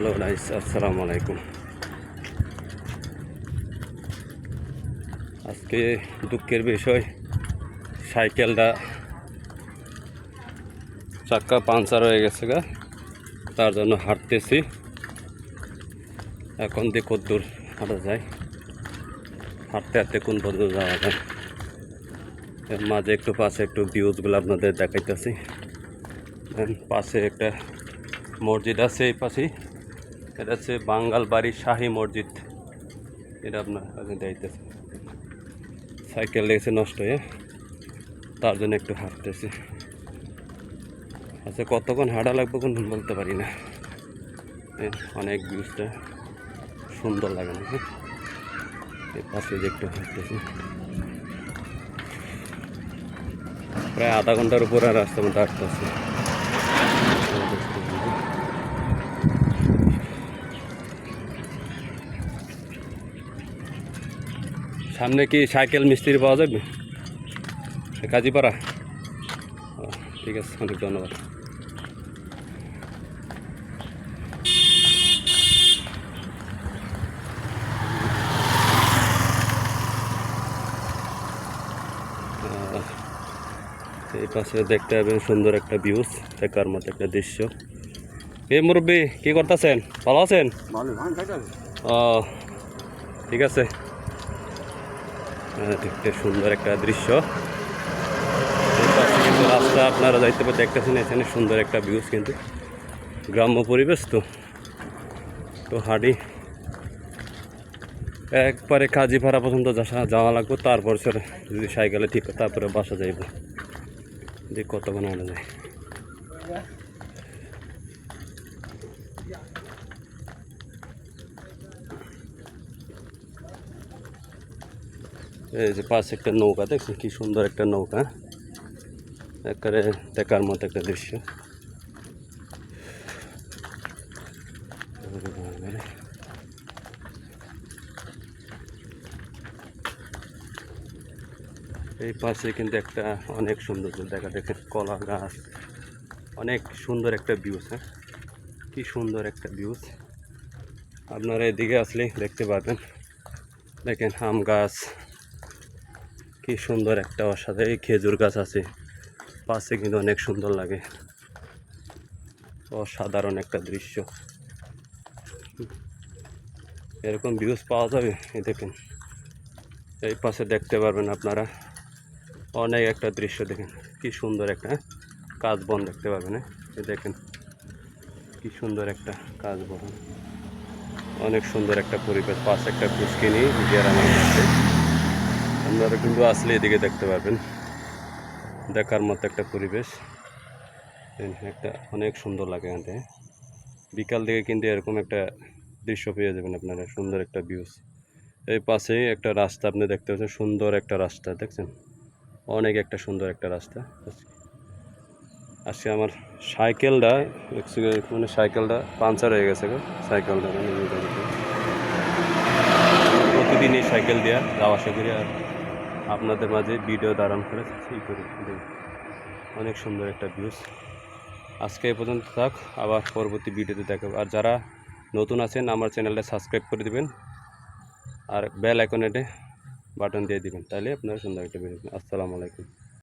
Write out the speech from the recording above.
Hello guys, আসসালামু আলাইকুম। আজকে দুঃখের বিষয়, সাইকেলটা চাক্কা পাঞ্চার হয়ে গেছে গা, তার জন্য হাঁটতেছি। এখন দিয়ে কদ্দূর হাঁটা যায়। হাঁটতে হাঁটতে কোন পর্যন্ত যাওয়া যায়? মাঝে একটু পাশে একটু ভিউজগুলো আপনাদের দেখাইতেছি। পাশে একটা মসজিদ আছে এই পাশেই। এটা হচ্ছে বাঙ্গাল বাড়ির শাহী মসজিদ। এটা আপনার যাইতেছে সাইকেল লেগেছে নষ্ট হয়ে। তার জন্য একটু হাঁটতেছি। আচ্ছা কতক্ষণ হাঁটা লাগবে কোন বলতে পারি না। অনেক ভিউজটা সুন্দর লাগে না এই পাশে যে একটু হাঁটতেছি। প্রায় আধা ঘণ্টার উপরে রাস্তার মধ্যে হাঁটতেছি। সামনে কি সাইকেল মিস্ত্রি পাওয়া যাবে? কাজীপাড়া? ঠিক আছে অনেক ধন্যবাদ। এই পাশে দেখতে পাবেন সুন্দর একটা ভিউজ দেখার মতো একটা দৃশ্য। এ মুরব্বী কি করতেছেন? ভালো আছেন? ও ঠিক আছে। দেখতে সুন্দর একটা দৃশ্য। কিন্তু রাস্তা, আপনারা যাইতে পারে দেখতেছেন, এখানে সুন্দর একটা ভিউজ কিন্তু। গ্রাম্য পরিবেশ তো। তো হাঁটি। একবারে কাজী ভাড়া পর্যন্ত যাওয়া লাগবে, তারপর সরে যদি সাইকেলে ঠিক, তারপরে বাসা যাইব। যে কতক্ষণ আনা যায়। এই যে পাশে একটা নৌকা, দেখছেন কি সুন্দর একটা নৌকা একবারে দেখার মতো একটা দৃশ্য। এই পাশে কিন্তু একটা অনেক সুন্দর দেখা দেখে কলা গাছ, অনেক সুন্দর একটা ভিউজ হ্যাঁ? কি সুন্দর একটা ভিউজ আপনারা এদিকে আসলে দেখতে পাবেন দেখেন আম গাছ কি সুন্দর একটা অসাধারণ এই খেজুর গাছ আছে। পাশে কিন্তু অনেক সুন্দর লাগে। অসাধারণ একটা দৃশ্য। এরকম ভিউজ পাওয়া যাবে? এই দেখেন। এই পাশে দেখতে পারবেন আপনারা। অনেক একটা দৃশ্য দেখেন। কি সুন্দর একটা হ্যাঁ? কাজ বন দেখতে পাবেন হ্যাঁ? এই দেখেন। কি সুন্দর একটা কাজ বন। অনেক সুন্দর একটা পরিবেশ। পাশে একটা পুষ্কিনি নিজের আমার আপনারা কিন্তু আসলে এদিকে দেখতে পাবেন দেখার মতো একটা পরিবেশ। একটা অনেক সুন্দর লাগে এখান। বিকাল দিকে কিন্তু এরকম একটা দৃশ্য পেয়ে যাবেন আপনারা, সুন্দর একটা ভিউজ এই পাশেই একটা রাস্তা আপনি দেখতে পাচ্ছেন, সুন্দর একটা রাস্তা, দেখছেন? অনেক একটা সুন্দর একটা রাস্তা। আজকে আমার সাইকেলটা মানে সাইকেলটা পাঞ্চার হয়ে গেছে সাইকেলটা মানে প্রতিদিন এই সাইকেল দেওয়া যাওয়া আসা করি আর আপনাদের মাঝে ভিডিও দাঁড়ান করে সেই করে দেখি। অনেক সুন্দর একটা ভিউজ আজকে এ পর্যন্ত থাক, আবার পরবর্তী ভিডিওতে দেখাবো। আর যারা নতুন আছেন, আমার চ্যানেলটা সাবস্ক্রাইব করে দেবেন, আর বেল আইকনেটে বাটন দিয়ে দিবেন, তাহলে আপনারা সুন্দর একটা ভিডিও আসসালামু আলাইকুম।